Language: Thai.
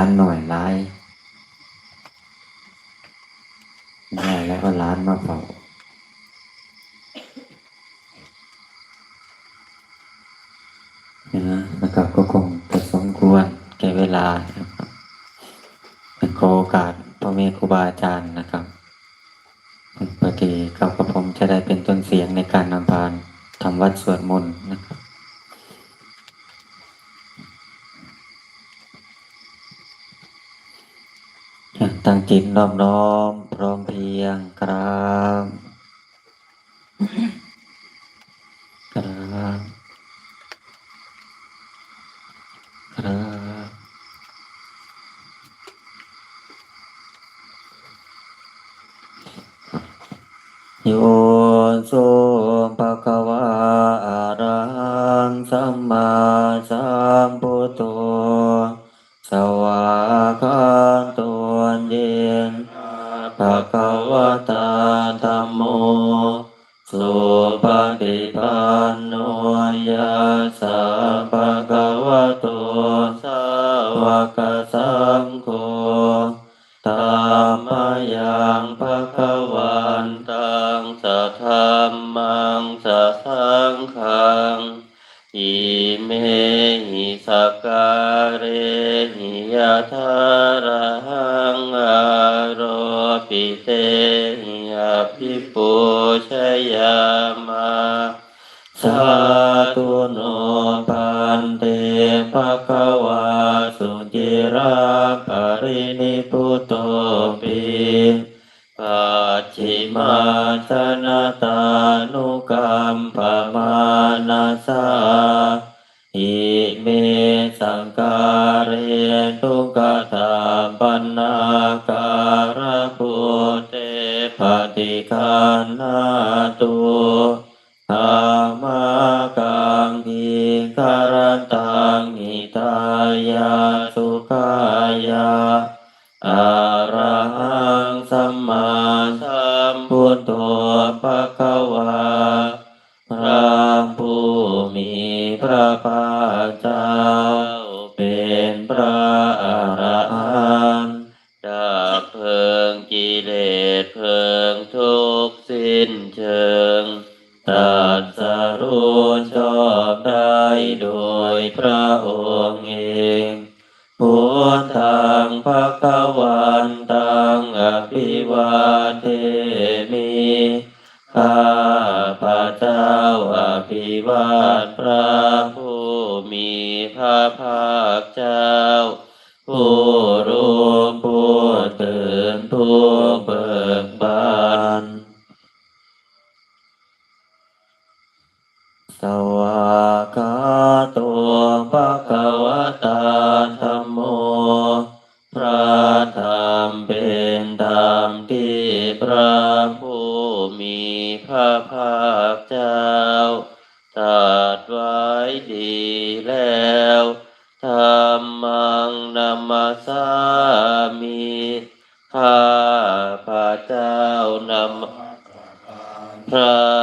ร้านหน่อยร้ายได้แล้วก็ร้านมาเฝ้านะนะครับก็คงจะสมควรแก่เวลานะครับเป็นขอโอกาสพ่อแม่ครูบาอาจารย์นะครับปกติกับกระผมจะได้เป็นต้นเสียงในการนำพานทำวัดสวดมนต์นะครับ ตั้งจิตน้อมน้อม พร้อมเพียงครับครับครับโยนโสภะคะวะอะระหังสัมมาสัมพุทโธสวากา เย็นภะคะวะตาธรมโมสุปฏิปันโนยะสะภะคะวะโตสาวกสังโฆตามยังภะคะวันตังสัทธัมมังสัทธังขังอิเมหิสกการเรหิยะทาระหังอาโร ปิเตยะพิปุชยามาสาธุโนปันเตภะคะวาสุจิราปรินิพุตโตปิปัจฉิมาชนะตานุกรรมปมานาสาอิเมสังการเรทุกขะ เตปฏิคันนาตุธรรมกังกิการันตังหิตายาสุขายาอะระหังสัมมาสัมพุทโธภะคะวาพระผู้มีพระภาคเจ้า สรู้ชอบได้โดยพระองค์เองพุทธังภะคะวันตังอภิวาเทมิข้าพระเจ้าอภิวาทพระผู้มีพระภาคเจ้าผู้ สวากขาตัวภะคะวะตาธรรมโม พระธรรมเป็นธรรมที่พระผู้มีพระภาคเจ้าตรัสไว้ดีแล้วธรรมังนัมมัสสามิข้าพระเจ้านำพระ